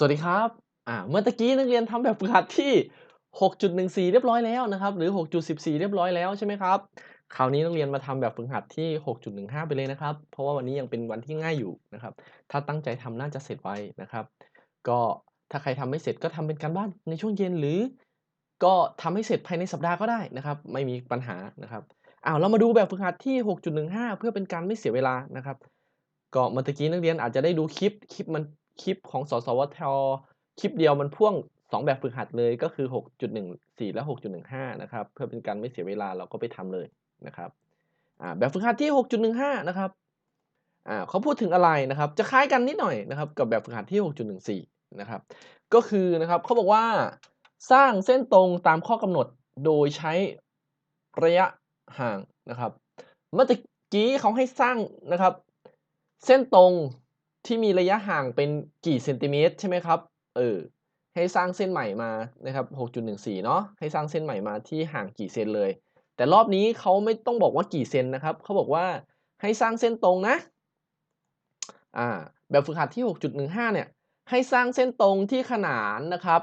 สวัสดีครับ อ่า เมื่อตะกี้นักเรียนทำแบบฝึกหัดที่ 6.14 เรียบร้อยแล้วนะครับ หรือ 6.14 เรียบร้อยแล้วใช่ไหมครับ คราวนี้นักเรียนมาทำแบบฝึกหัดที่ 6.15 ไปเลยนะครับ เพราะว่าวันนี้ยังเป็นวันที่ง่ายอยู่นะครับ ถ้าตั้งใจทำน่าจะเสร็จไวนะครับ ก็ถ้าใครทำไม่เสร็จก็ทำเป็นการบ้านในช่วงเย็นหรือ ก็ทำให้เสร็จภายในสัปดาห์ก็ได้นะครับ ไม่มีปัญหานะครับ อ้าวเรามาดูแบบฝึกหัดที่ 6.15 เพื่อเป็นการไม่เสียเวลานะครับ ก็เมื่อตะกี้นักเรียนอาจจะได้ดูคลิป คลิปมัน คลิปของสสวท.คลิปเดียวมันพ่วง 2 แบบฝึกหัดเลยก็คือ 6.14 และ 6.15 นะครับ เพื่อเป็นการไม่เสียเวลาเราก็ไปทำเลยนะครับแบบฝึกหัดที่ 6.15 นะครับเขาพูดถึงอะไรนะครับ จะคล้ายกันนิดหน่อยนะครับกับแบบฝึกหัดที่ 6.14 นะครับ ก็คือนะครับเขาบอกว่าสร้างเส้นตรงตามข้อกำหนดโดยใช้ระยะห่างนะครับ เมื่อกี้เขาให้สร้างนะครับ เส้นตรง ที่มีระยะห่างเป็นกี่เซนติเมตรใช่ไหมครับ เออ ให้สร้างเส้นใหม่มานะครับ 6.14 เนาะให้สร้างเส้นใหม่มาที่ห่างกี่เซนเลย แต่รอบนี้เขาไม่ต้องบอกว่ากี่เซนนะครับ เขาบอกว่าให้สร้างเส้นตรงนะ อ่า แบบฝึกหัดที่ 6.15 เนี่ย ให้สร้างเส้นตรงที่ขนานนะครับ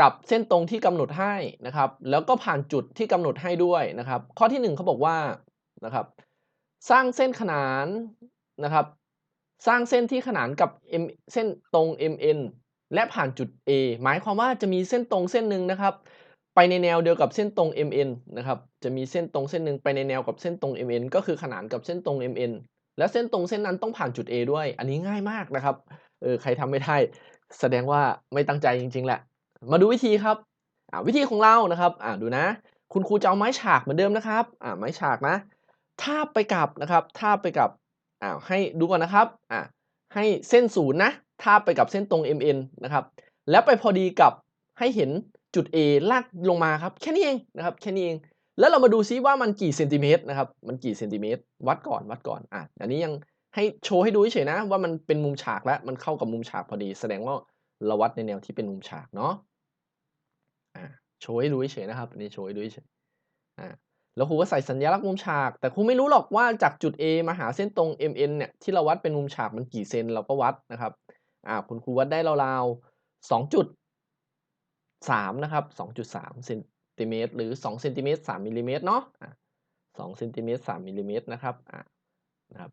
กับเส้นตรงที่กำหนดให้นะครับ แล้วก็ผ่านจุดที่กำหนดให้ด้วยนะครับ ข้อที่ 1เขาบอกว่านะครับ สร้างเส้นขนานนะครับ สร้างเส้นที่ขนานกับ M เส้นตรง MN และผ่านจุด A หมายความว่าจะมีเส้นตรงเส้นหนึ่งนะครับ ไปในแนวเดียวกับเส้นตรง MN นะครับ จะมีเส้นตรงเส้นหนึ่งไปในแนวกับเส้นตรง MN ก็คือขนานกับเส้นตรง MN และเส้นตรงเส้นนั้นต้องผ่านจุด A ด้วย อันนี้ง่ายมากนะครับ เออ ใครทำไม่ได้ แสดงว่าไม่ตั้งใจจริง ๆ แหละ มาดูวิธีครับอ่าวิธีของเรานะครับ อ่าดูนะ คุณครูจะเอาไม้ฉากเหมือนเดิมนะครับ อ่าไม้ฉากนะ ทาบไปกับนะครับ ทาบไปกับ อ้าวให้ดูก่อนนะครับอ่าให้เส้นศูนย์นะทาบไปกับเส้นตรง MN นะครับ แล้วไปพอดีกับให้เห็นจุด A ลากลงมาครับ แค่นี้เองนะครับ แค่นี้เอง แล้วเรามาดูซิว่ามันกี่เซนติเมตรนะครับ มันกี่เซนติเมตร วัดก่อนวัดก่อน อ่าอันนี้ยังให้โชว์ให้ดูเฉยนะ ว่ามันเป็นมุมฉากแล้ว มันเข้ากับมุมฉากพอดี แสดงว่าเราวัดในแนวที่เป็นมุมฉากเนาะ อ่าโชว์ให้ดูเฉยนะครับ อันนี้โชว์ให้ดูเฉย อ่า แล้วครูก็ใส่สัญลักษณ์มุมฉาก แต่ครูไม่รู้หรอกว่าจากจุด A มาหาเส้นตรง MN เนี่ยที่เราวัดเป็นมุมฉากมันกี่เซนเราก็วัดนะครับอ่าคุณครูวัดได้ราวๆ2.3นะครับ2.3เซนติเมตรหรือ2เซนติเมตร3มิลลิเมตรเนาะอ่า2เซนติเมตร3มิลลิเมตรนะครับอ่านะครับ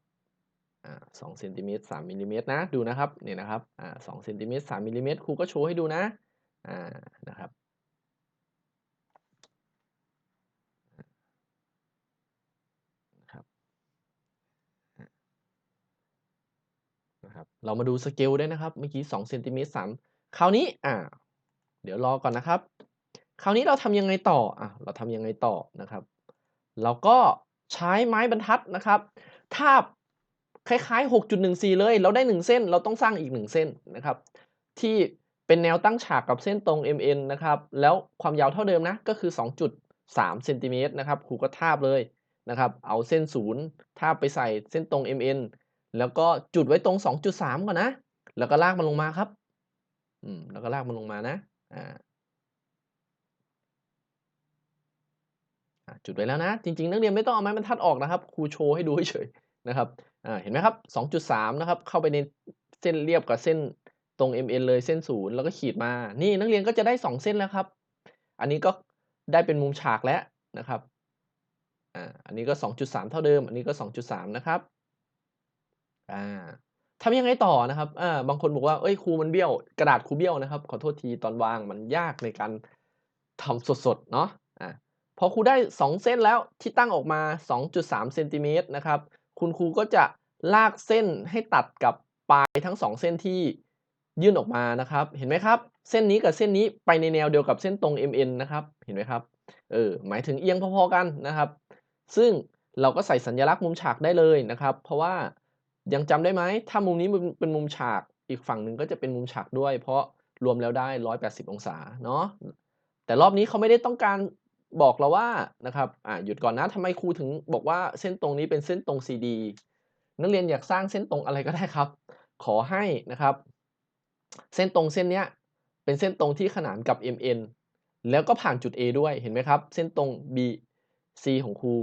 อ่า2เซนติเมตร3มิลลิเมตรนะดูนะครับเนี่ยนะครับอ่า2เซนติเมตร3มิลลิเมตรครูก็โชว์ให้ดูนะ อ่า นะครับ เรามาดูสเกลด้วยนะครับ เมื่อกี้2เซนติเมตร3คราวนี้อ่าเดี๋ยวรอก่อนนะครับ คราวนี้เราทำยังไงต่ออ่าเราทำยังไงต่อนะครับ เราก็ใช้ไม้บรรทัดนะครับทาบคล้ายๆ 6.14 เลย เราได้ 1 เส้น เราต้องสร้างอีก 1 เส้นนะครับ ที่เป็นแนวตั้งฉากกับเส้นตรง MN นะครับ แล้วความยาวเท่าเดิมนะ ก็คือ 2.3เซนติเมตรนะครับครูก็ทาบเลยนะครับ เอาเส้นศูนย์ทาบไปใส่เส้นตรง MN แล้วก็จุดไว้ตรง 2.3 ก่อนนะ แล้วก็ลากมันลงมาครับ อืม แล้วก็ลากมันลงมานะ อ่าจุดไว้แล้วนะ จริงๆ นักเรียนไม่ต้องเอาไม้บรรทัดออกนะครับ ครูโชว์ให้ดูเฉยๆนะครับ อ่า เห็นไหมครับ 2.3 นะครับ เข้าไปในเส้นเรียบกับเส้นตรง MN เลยเส้นศูนย์แล้วก็ขีดมา นี่นักเรียนก็จะได้ 2 เส้นแล้วครับ อันนี้ก็ได้เป็นมุมฉากแล้วนะครับ อ่า อันนี้ก็ 2.3 เท่าเดิม อันนี้ก็ 2.3 นะครับ อ่าทำยังไงต่อนะครับอาบางคนบอกว่าเฮ้ยครูมันเบี้ยว กระดาษครูเบี้ยวนะครับ ขอโทษทีตอนวางมันยากในการทำสดๆเนาะอ่าพอครูได้ 2 เส้นแล้วที่ตั้งออกมา 2.3เซนติเมตรนะครับ คุณครูก็จะลากเส้นให้ตัดกับปลายทั้ง 2 เส้นที่ยื่นออกมานะครับ เห็นไหมครับ เส้นนี้กับเส้นนี้ไปในแนวเดียวกับเส้นตรง MN นะครับ เห็นไหมครับ เออ หมายถึงเอียงพอๆกันนะครับ ซึ่งเราก็ใส่สัญลักษณ์มุมฉากได้เลยนะครับ เพราะว่า ยังจำได้ไหม ถ้ามุมนี้เป็นมุมฉาก อีกฝั่งหนึ่งก็จะเป็นมุมฉากด้วย เพราะรวมแล้วได้ 180 องศา เนาะ แต่รอบนี้เขาไม่ได้ต้องการบอกเราว่า นะครับ อ่าหยุดก่อนนะทำไมครูถึงบอกว่าเส้นตรงนี้เป็นเส้นตรง CD นักเรียนอยากสร้างเส้นตรงอะไรก็ได้ครับ ขอให้นะครับ เส้นตรงเส้นเนี้ยเป็นเส้นตรงที่ขนานกับ MN แล้วก็ผ่านจุด A ด้วย เห็นไหมครับ เส้นตรง BC ของครู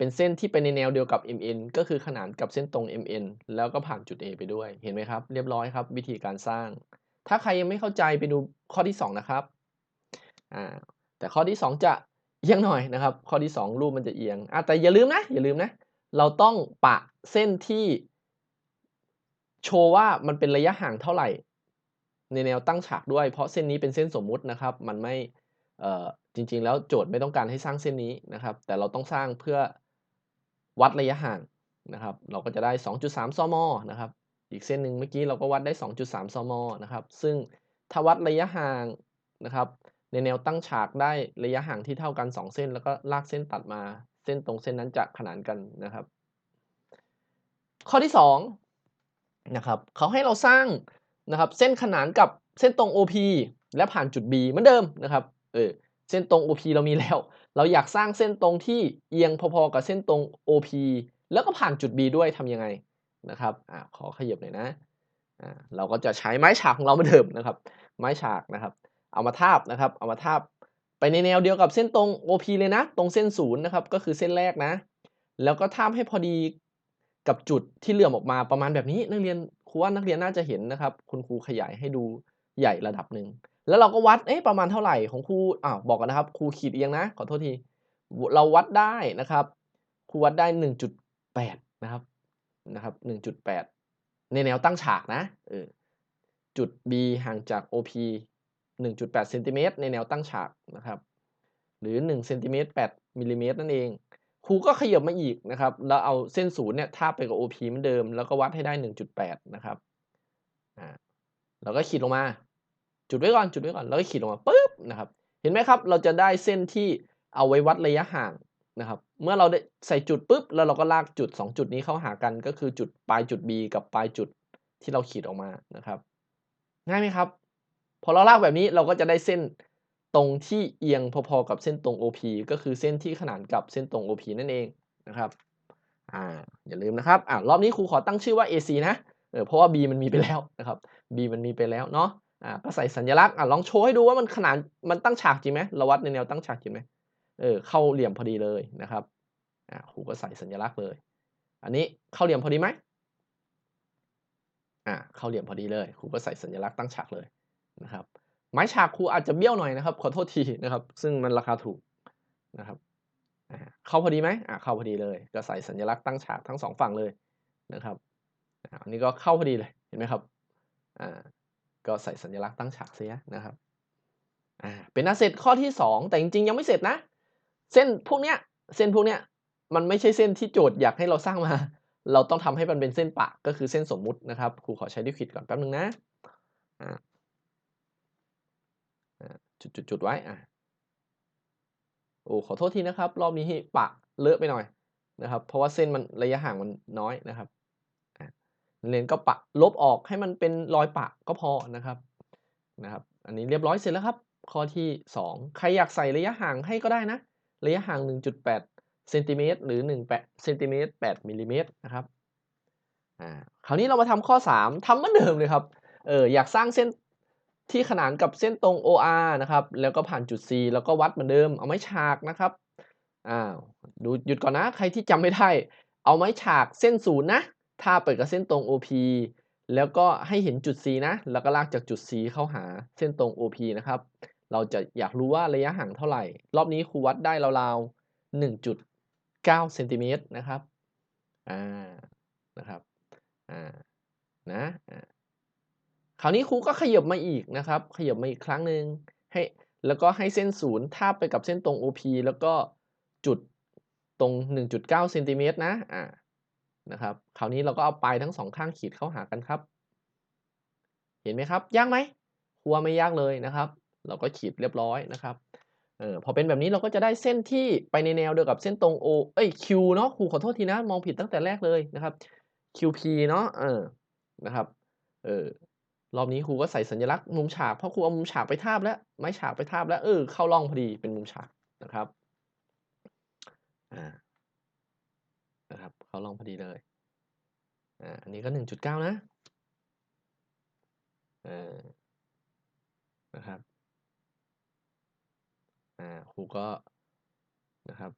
เป็นเส้นที่ไปในแนวเดียวกับ MN ก็คือขนานกับเส้นตรง MN แล้วก็ผ่านจุด A ไปด้วย เห็นไหมครับ เรียบร้อยครับ วิธีการสร้าง ถ้าใครยังไม่เข้าใจไปดูข้อที่ 2 นะครับ อ่า แต่ข้อที่ 2 จะเอียงหน่อยนะครับ ข้อที่ 2 รูปมันจะเอียงอะแต่อย่าลืมนะ อย่าลืมนะ เราต้องปะเส้นที่ โชว์ว่ามันเป็นระยะห่างเท่าไหร่ ในแนวตั้งฉากด้วย เพราะเส้นนี้เป็นเส้นสมมุตินะครับ มันไม่จริงๆ แล้วโจทย์ไม่ต้องการให้สร้างเส้นนี้นะครับ แต่เราต้องสร้างเพื่อ วัดระยะห่างนะครับ เราก็จะได้ 2.3 ซมนะครับ อีกเส้นหนึ่งเมื่อกี้เราก็วัดได้ 2.3 ซมนะครับ ซึ่งถ้าวัดระยะห่างนะครับ ในแนวตั้งฉากได้ระยะห่างที่เท่ากัน 2 เส้น แล้วก็ลากเส้นตัดมาเส้นตรงเส้นนั้นจะขนานกันนะครับ ข้อที่2นะครับเขาให้เราสร้างนะครับเส้นขนานกับเส้นตรง OP และผ่านจุด B เหมือนเดิมนะครับเออเส้นตรง OP เรามีแล้ว เราอยากสร้างเส้นตรงที่เอียงพอๆกับเส้นตรง OP แล้วก็ผ่านจุด B ด้วยทำยังไงนะครับอขอขยับหน่อยนะเราก็จะใช้ไม้ฉากของเราเหมือนเดิมนะครับ ไม้ฉากนะครับ เอามาทาบนะครับ เอามาทาบไปในแนวเดียวกับเส้นตรง OP เลยนะ ตรงเส้นศูนย์นะครับ ก็คือเส้นแรกนะ แล้วก็ทาบให้พอดีกับจุดที่เหลื่อมออกมาประมาณแบบนี้ นักเรียนครูว่านักเรียนน่าจะเห็นนะครับ คุณครูขยายให้ดูใหญ่ระดับหนึ่ง แล้วเราก็วัดเอ๊ะประมาณเท่าไหร่ของครูอ้าวบอกกันนะครับครูขีดเอียงนะ ขอโทษที เราวัดได้นะครับครูวัดได้ 1.8 นะครับนะครับ 1.8 ในแนวตั้งฉากนะเออจุด B ห่างจาก OP 1.8เซนติเมตรในแนวตั้งฉากนะครับ หรือ1เซนติเมตร8มิลลิเมตรนั่นเองครูก็ขยับมาอีกนะครับ แล้วเอาเส้นศูนย์เนี่ยทาบไปกับ OP เหมือนเดิม แล้วก็วัดให้ได้ 1.8 นะครับ อ่าเราก็ขีดลงมา จุดไว้ก่อนจุดไว้ก่อนแล้วก็ขีดลงมาปุ๊บนะครับ เห็นไหมครับ เราจะได้เส้นที่เอาไว้วัดระยะห่างนะครับ เมื่อเราได้ใส่จุดปุ๊บแล้วเราก็ลากจุด 2 จุดนี้เข้าหากันก็คือจุดปลายจุด B กับปลายจุดที่เราขีดออกมานะครับ ง่ายไหมครับ พอเราลากแบบนี้เราก็จะได้เส้นตรงที่เอียงพอๆกับเส้นตรง OP ก็คือเส้นที่ขนานกับเส้นตรง OP นั่นเองนะครับอ่าอย่าลืมนะครับอ่ารอบนี้ครูขอตั้งชื่อว่า AC นะเออเพราะว่า B มันมีไปแล้วนะครับ B มันมีไปแล้วเนาะ อ่าก็ใส่สัญลักษณ์อ่าลองโชว์ให้ดูว่ามันขนานมันตั้งฉากจริงไหมเราวัดในแนวตั้งฉากจริงไหมเออเข้าเหลี่ยมพอดีเลยนะครับอ่าครูก็ใส่สัญลักษณ์เลย อันนี้เข้าเหลี่ยมพอดีไหมอ่าเข้าเหลี่ยมพอดีเลยครูก็ใส่สัญลักษณ์ตั้งฉากเลยนะครับไม้ฉากครูอาจจะเบี้ยวหน่อยนะครับ ขอโทษทีนะครับ ซึ่งมันราคาถูกนะครับอ่าเข้าพอดีไหมอ่าเข้าพอดีเลย ก็ใส่สัญลักษณ์ตั้งฉากทั้ง2ฝั่งเลยนะครับอ่าอันนี้ก็เข้าพอดีเลยเห็นไหมครับอ่า ก็ใส่สัญลักษณ์ตั้งฉากเสียนะครับอ่าเป็นอันเสร็จข้อที่ 2 แต่จริงๆยังไม่เสร็จนะ เส้นพวกเนี้ยเส้นพวกเนี้ยมันไม่ใช่เส้นที่โจทย์อยากให้เราสร้างมา เราต้องทำให้มันเป็นเส้นปะก็คือเส้นสมมุตินะครับครูขอใช้ลิคิดก่อนแป๊บนึงนะอ่าจุดๆๆไว้อ่าโอ้ขอโทษทีนะครับ รอบนี้ปะเลอะไปหน่อยนะครับ เพราะว่าเส้นมันระยะห่างมันน้อยนะครับ เรียนก็ปะลบออกให้มันเป็นรอยปะก็พอนะครับนะครับ อันนี้เรียบร้อยเสร็จแล้วครับ ข้อที่ 2 ใครอยากใส่ระยะห่างให้ก็ได้นะ ระยะห่าง 1.8เซนติเมตรหรือ 18เซนติเมตร8มิลลิเมตรนะครับอ่าคราวนี้เรามาทำข้อ 3ทำเหมือนเดิมเลยครับเอออยากสร้างเส้นที่ขนานกับเส้นตรง OR นะครับ แล้วก็ผ่านจุด C แล้วก็วัดเหมือนเดิม เอาไม้ฉากนะครับอ้าวดูหยุดก่อนนะ ใครที่จำไม่ได้ เอาไม้ฉากเส้นศูนย์นะ ทาบไปกับเส้นตรง OP แล้วก็ให้เห็นจุด C นะ แล้วก็ลากจากจุด C เข้าหาเส้นตรง OP นะครับ เราจะอยากรู้ว่าระยะห่างเท่าไหร่ รอบนี้ครูวัดได้ราวๆ1.9เซนติเมตรนะครับ อ่า นะครับ อ่า นะคราวนี้ครูก็ขยับมาอีกนะครับ ขยับมาอีกครั้งหนึ่งให้แล้วก็ให้เส้นศูนย์ทาบไปกับเส้นตรง OP แล้วก็จุดตรง 1.9เซนติเมตรนะ อ่า นะครับ คราวนี้เราก็เอาปลายทั้ง2ข้างขีดเข้าหากันครับ เห็นไหมครับ ยากไหมครูว่าไม่ยากเลยนะครับ เราก็ขีดเรียบร้อยนะครับเออพอเป็นแบบนี้เราก็จะได้เส้นที่ไปในแนวเดียวกับเส้นตรง O เอ้ย Q เนาะครูขอโทษทีนะ มองผิดตั้งแต่แรกเลยนะครับ QP เนาะเออนะครับเออรอบนี้ครูก็ใส่สัญลักษณ์มุมฉากเพราะครูเอามุมฉากไปทาบแล้วไม้ฉากไปทาบแล้วเออเข้าร่องพอดีเป็นมุมฉากนะครับอ่า นะครับเขาร่องพอดีเลยอ่าอันนี้ก็ 1.9 นะเออนะครับอ่าครูก็นะครับ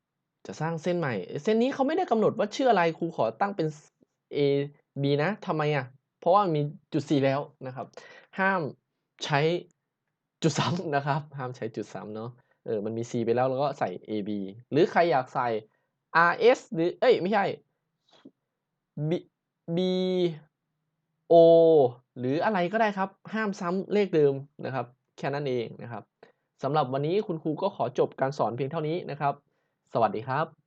จะสร้างเส้นใหม่ เส้นนี้เขาไม่ได้กำหนดว่าชื่ออะไรครูขอตั้งเป็น A B นะทำไมอะเพราะว่ามีจุด C แล้วนะครับ ห้ามใช้จุดซ้ำนะครับ ห้ามใช้จุดซ้ำเนาะเออมันมี C ไปแล้วเราก็ใส่ AB หรือใครอยากใส่ RS หรือ เอ้ย ไม่ใช่ B BO หรืออะไรก็ได้ครับ ห้ามซ้ำเลขเดิมนะครับ แค่นั้นเองนะครับสำหรับวันนี้คุณครูก็ขอจบการสอนเพียงเท่านี้นะครับ สวัสดีครับ